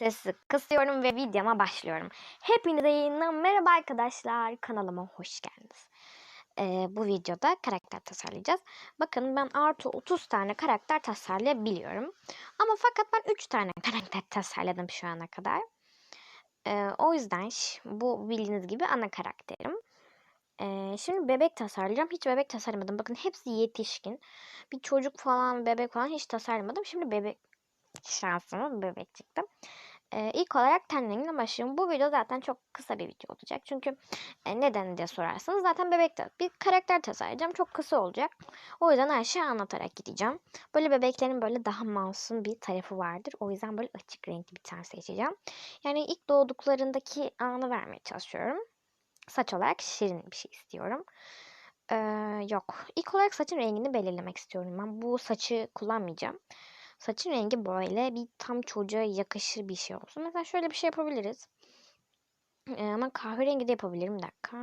Sesi kısıyorum ve videoma başlıyorum. Hepinize yayından merhaba arkadaşlar. Kanalıma hoş geldiniz. Ee, bu videoda karakter tasarlayacağız. Bakın ben artı 30 tane karakter tasarlayabiliyorum. Ama fakat ben 3 tane karakter tasarladım şu ana kadar. Ee, o yüzden bu bildiğiniz gibi ana karakterim. Ee, şimdi bebek tasarlayacağım. Hiç bebek tasarlamadım. Bakın hepsi yetişkin. Bir çocuk falan, bebek falan hiç tasarlamadım. Şimdi bebek şansıma bebek çıktı. Ee, ilk olarak ten rengiyle başlıyorum. Bu video zaten çok kısa bir video olacak. Çünkü e, neden diye sorarsanız zaten bebekte bir karakter tasarlayacağım. Çok kısa olacak. O yüzden her şeyi anlatarak gideceğim. Böyle bebeklerin böyle daha masum bir tarafı vardır. O yüzden böyle açık renkli bir tane seçeceğim. Yani ilk doğduklarındaki anı vermeye çalışıyorum. Saç olarak şirin bir şey istiyorum. Ee, yok. İlk olarak saçın rengini belirlemek istiyorum. Ben bu saçı kullanmayacağım. Saçın rengi böyle bir tam çocuğa yakışır bir şey olsun. Mesela şöyle bir şey yapabiliriz. Ee, ama kahverengi de yapabilirim. Bir dakika.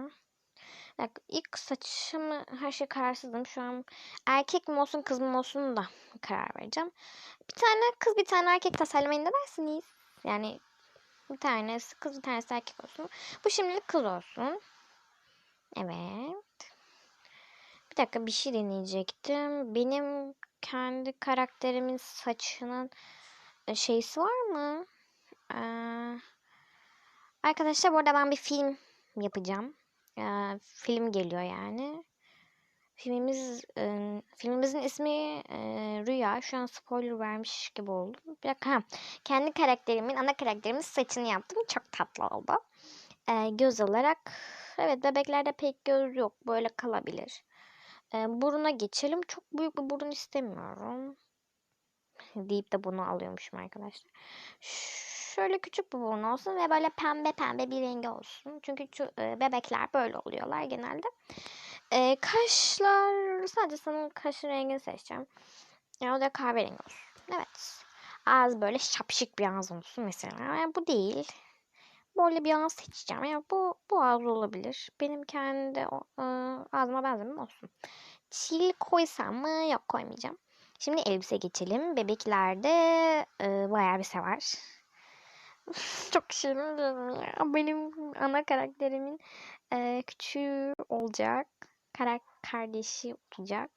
Bir dakika. İlk saçımı her şey kararsızdım. Şu an erkek mi olsun kız mı olsun da karar vereceğim. Bir tane kız bir tane erkek tasarlamayı ne dersiniz? Yani bir tanesi kız bir tanesi erkek olsun. Bu şimdilik kız olsun. Evet. Bir dakika bir şey deneyecektim. Benim kendi karakterimin saçının e, şeysi var mı? Ee, arkadaşlar bu arada ben bir film yapacağım. Ee, film geliyor yani. Filmimiz e, filmimizin ismi e, Rüya. Şu an spoiler vermiş gibi oldum. Bir dakika. ha. Kendi karakterimin, ana karakterimin saçını yaptım. Çok tatlı oldu. Ee, göz olarak evet bebeklerde pek göz yok. Böyle kalabilir. Ee, buruna geçelim. Çok büyük bir burun istemiyorum. deyip de bunu alıyormuşum arkadaşlar. Şöyle küçük bir burun olsun ve böyle pembe pembe bir rengi olsun. Çünkü e, bebekler böyle oluyorlar genelde. Ee, kaşlar sadece senin kaşın rengini seçeceğim. Ya o da kahverengi olsun. Evet. Ağız böyle şapşık bir ağız olsun mesela. Yani bu değil. Böyle bir ağız seçeceğim. Yani bu, bu ağız olabilir. Benim kendi e, ağzıma benzemem olsun. Çil koysam mı? Yok koymayacağım. Şimdi elbise geçelim. Bebeklerde e, bayağı elbise var. Çok şirin? Benim ana karakterimin e, küçüğü olacak. Kara kardeşi olacak.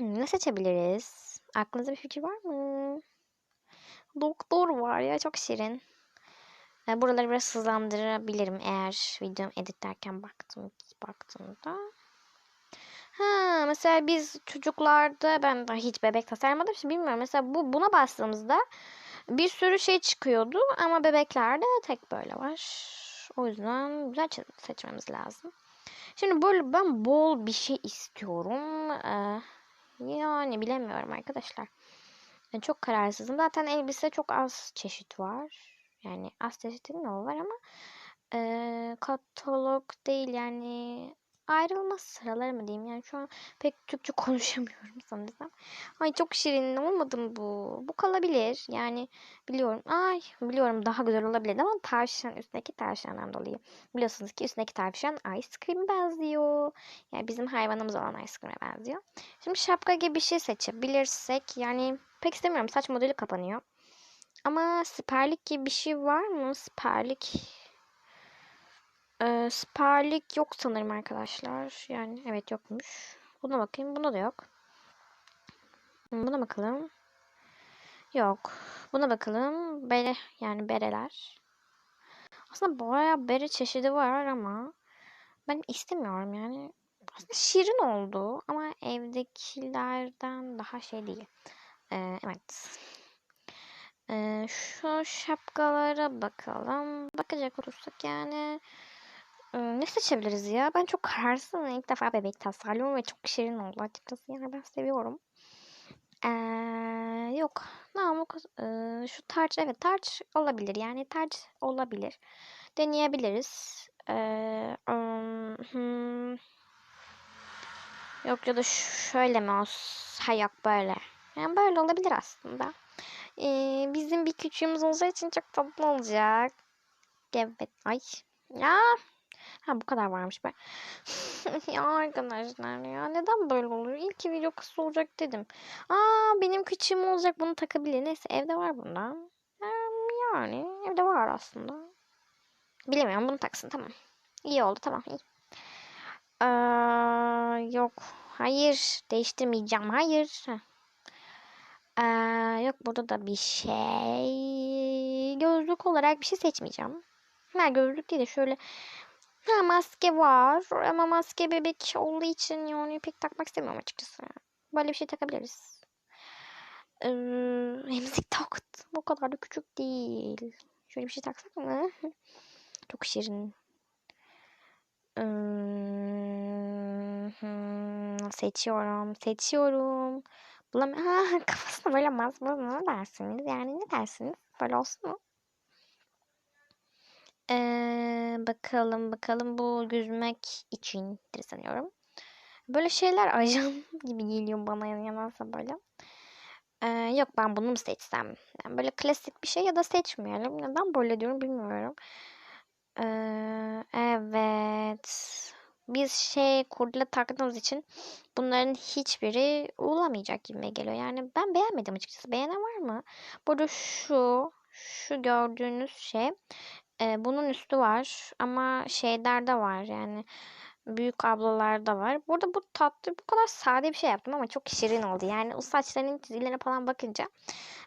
Ne seçebiliriz? Aklınızda bir fikir var mı? Doktor var ya çok şirin. E, Buraları biraz hızlandırabilirim eğer videomu editlerken baktım baktığımda. Ha, mesela biz çocuklarda ben hiç bebek tasarlamadım. Şimdi bilmiyorum. Mesela bu buna bastığımızda bir sürü şey çıkıyordu ama bebeklerde tek böyle var. O yüzden güzel seçmemiz lazım. Şimdi böyle ben bol bir şey istiyorum. Ee, yani bilemiyorum arkadaşlar. Ben çok kararsızım. Zaten elbise çok az çeşit var. Yani az çeşit değil mi o var ama eee, katalog değil yani ayrılmaz sıraları mı diyeyim yani şu an pek Türkçe konuşamıyorum sanırsam. Ay çok şirin olmadı mı bu? Bu kalabilir yani biliyorum. Ay biliyorum daha güzel olabilir ama tavşan üstündeki tavşandan dolayı. Biliyorsunuz ki üstündeki tavşan ice cream benziyor. Yani bizim hayvanımız olan ice cream'e benziyor. Şimdi şapka gibi bir şey seçebilirsek yani pek istemiyorum saç modeli kapanıyor. Ama siperlik gibi bir şey var mı? Siperlik. Ee, siperlik yok sanırım arkadaşlar. Yani evet yokmuş. Buna bakayım. Buna da yok. Buna bakalım. Yok. Buna bakalım. Bere yani bereler. Aslında bayağı bere çeşidi var ama ben istemiyorum yani. Aslında şirin oldu ama evdekilerden daha şey değil. Ee, evet. Ee, şu şapkalara bakalım. Bakacak olursak yani ne seçebiliriz ya? Ben çok kararsızım. İlk defa bebek tasarlıyorum ve çok şirin oldu açıkçası. Yani ben seviyorum. Ee, yok. Namık e, şu tarç evet tarç olabilir. Yani tarç olabilir. Deneyebiliriz. Ee, ım, hmm. Yok ya da şöyle mi olsa? Ha yok böyle. Yani böyle olabilir aslında. Ee, bizim bir küçüğümüz olacağı için çok tatlı olacak. Evet. Ay. Ya. Ha bu kadar varmış be. ya arkadaşlar ya neden böyle oluyor? İlk video kısa olacak dedim. Aa benim küçüğüm olacak bunu takabilir. Neyse evde var bundan. Ha, yani. Evde var aslında. Bilemiyorum bunu taksın tamam. İyi oldu tamam iyi. Ee, yok. Hayır. Değiştirmeyeceğim. Hayır. Heh. Ee, yok burada da bir şey. Gözlük olarak bir şey seçmeyeceğim. Ha gözlük değil de şöyle. Ha maske var ama maske bebek olduğu için yani pek takmak istemiyorum açıkçası. Böyle bir şey takabiliriz. Ee, emzik tokat. Bu kadar da küçük değil. Şöyle bir şey taksak mı? Çok şirin. Hmm, seçiyorum, seçiyorum. Bulam ha, kafasına böyle mazmur ne dersiniz? Yani ne dersiniz? Böyle olsun mu? Ee, bakalım bakalım bu yüzmek içindir sanıyorum. Böyle şeyler ajan gibi geliyor bana yani yalansa böyle. Ee, yok ben bunu mu seçsem? Yani böyle klasik bir şey ya da seçmeyelim. Neden böyle diyorum bilmiyorum. Ee, evet. Biz şey kurdele taktığımız için bunların hiçbiri olamayacak gibi geliyor. Yani ben beğenmedim açıkçası. Beğenen var mı? Burada şu, şu gördüğünüz şey e, bunun üstü var ama şeylerde var yani büyük ablalarda var. Burada bu tatlı bu kadar sade bir şey yaptım ama çok şirin oldu. Yani o saçlarının çizgilerine falan bakınca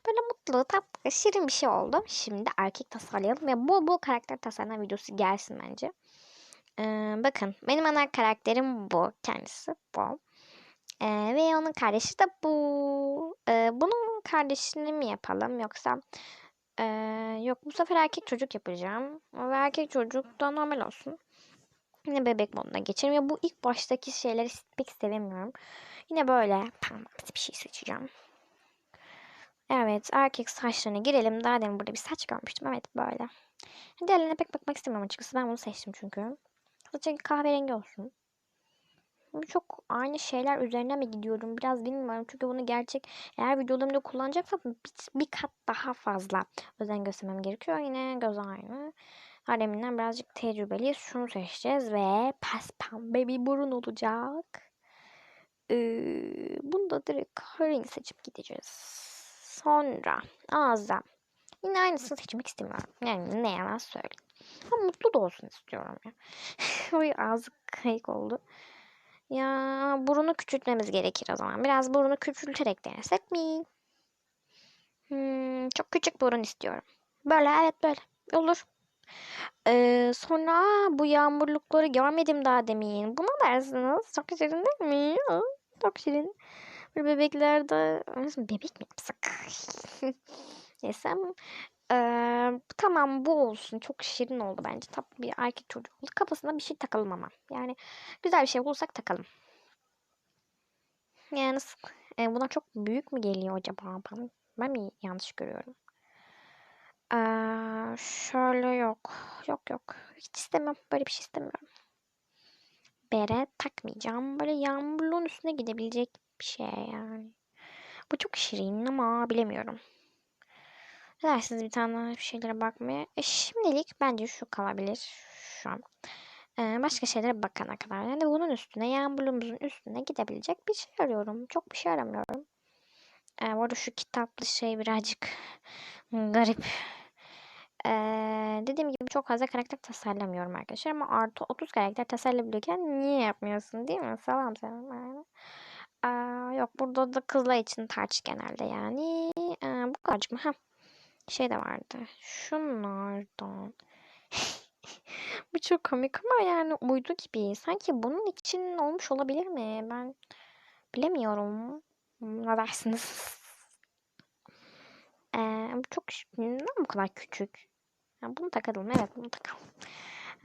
böyle mutlu, tatlı, şirin bir şey oldu. Şimdi erkek tasarlayalım ve bol bol karakter tasarlama videosu gelsin bence. Bakın benim ana karakterim bu. Kendisi bu. Ee, ve onun kardeşi de bu. Ee, bunun kardeşini mi yapalım yoksa ee, yok bu sefer erkek çocuk yapacağım. Ve erkek çocuk da normal olsun. Yine bebek moduna geçelim. Ya bu ilk baştaki şeyleri pek sevemiyorum. Yine böyle parmaksız bir şey seçeceğim. Evet erkek saçlarına girelim. Daha demin burada bir saç görmüştüm. Evet böyle. Diğerlerine pek bakmak istemiyorum açıkçası. Ben bunu seçtim çünkü. Saçı kahverengi olsun. Çok aynı şeyler üzerine mi gidiyorum biraz bilmiyorum. Çünkü bunu gerçek eğer videolarımda kullanacaksam bir, bir kat daha fazla özen göstermem gerekiyor. Yine göz aynı. Hareminden birazcık tecrübeliyiz. Şunu seçeceğiz ve pes pembe bir burun olacak. Ee, bunu da direkt renk seçip gideceğiz. Sonra ağza. Yine aynısını seçmek istemiyorum. Yani ne yalan söyleyeyim. Ama mutlu da olsun istiyorum ya. o ağzı kayık oldu. Ya burunu küçültmemiz gerekir o zaman. Biraz burunu küçülterek denesek mi? Hmm, çok küçük burun istiyorum. Böyle evet böyle. Olur. Ee, sonra bu yağmurlukları görmedim daha demin. Buna dersiniz. Çok şirin değil mi? Çok şirin. Bir bebeklerde bebek mi yapsak? Yesem. Ee, tamam bu olsun. Çok şirin oldu bence. Tatlı bir erkek çocuk oldu. Kafasına bir şey takalım ama. Yani güzel bir şey bulursak takalım. Yani e, buna çok büyük mü geliyor acaba? Ben, ben mi yanlış görüyorum? Ee, şöyle yok. Yok yok. Hiç istemem. Böyle bir şey istemiyorum. Bere takmayacağım. Böyle yağmurluğun üstüne gidebilecek bir şey yani. Bu çok şirin ama bilemiyorum. Ne dersiniz bir tane bir şeylere bakmaya? E, şimdilik bence şu kalabilir. Şu an. Ee, başka şeylere bakana kadar. Yani bunun üstüne yağmurluğumuzun üstüne gidebilecek bir şey arıyorum. Çok bir şey aramıyorum. Ee, bu arada şu kitaplı şey birazcık garip. Ee, dediğim gibi çok fazla karakter tasarlamıyorum arkadaşlar ama artı 30 karakter tasarlayabiliyorken niye yapmıyorsun değil mi? Salam sana. Yani. Ee, yok burada da kızlar için tarç genelde yani. Ee, bu kadarcık mı? Ha. Şey de vardı. Şunlardan. bu çok komik ama yani uydu gibi. Sanki bunun için olmuş olabilir mi? Ben bilemiyorum. Ne dersiniz? Ee, çok neden bu kadar küçük? Yani bunu takalım. Evet bunu takalım.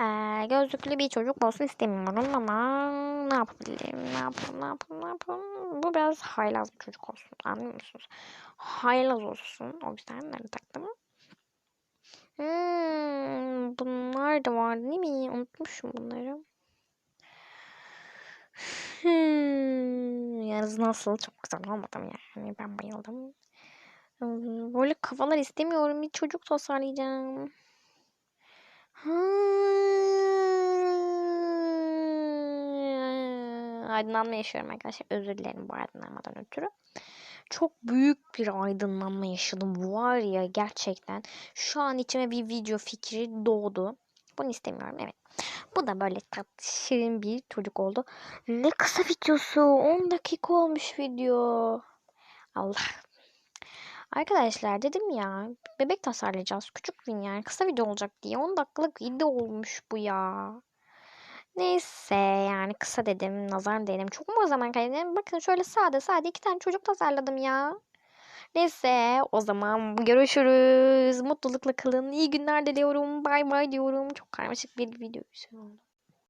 Ee, gözlüklü bir çocuk olsun istemiyorum ama ne yapabilirim? Ne yapalım? Ne yapalım? Ne yapalım? Bu biraz haylaz bir çocuk olsun. Anlıyor musunuz? Haylaz olsun. O yüzden nerede taktım? Hmm, bunlar da vardı değil mi? Unutmuşum bunları. Hmm, yalnız nasıl? Çok güzel olmadım yani. Ben bayıldım. Böyle kafalar istemiyorum. Bir çocuk tasarlayacağım. Aydınlanma yaşıyorum arkadaşlar. Özür dilerim bu aydınlanmadan ötürü. çok büyük bir aydınlanma yaşadım. Var ya gerçekten. Şu an içime bir video fikri doğdu. Bunu istemiyorum evet. Bu da böyle tatlı şirin bir çocuk oldu. Ne kısa videosu. 10 dakika olmuş video. Allah. Arkadaşlar dedim ya bebek tasarlayacağız. Küçük gün yani kısa video olacak diye 10 dakikalık video olmuş bu ya. Neyse yani kısa dedim nazar dedim. Çok mu o zaman kaydedim? Bakın şöyle sade sade iki tane çocuk tasarladım ya. Neyse o zaman görüşürüz. Mutlulukla kalın. İyi günler diliyorum. Bay bay diyorum. Çok karmaşık bir video oldu.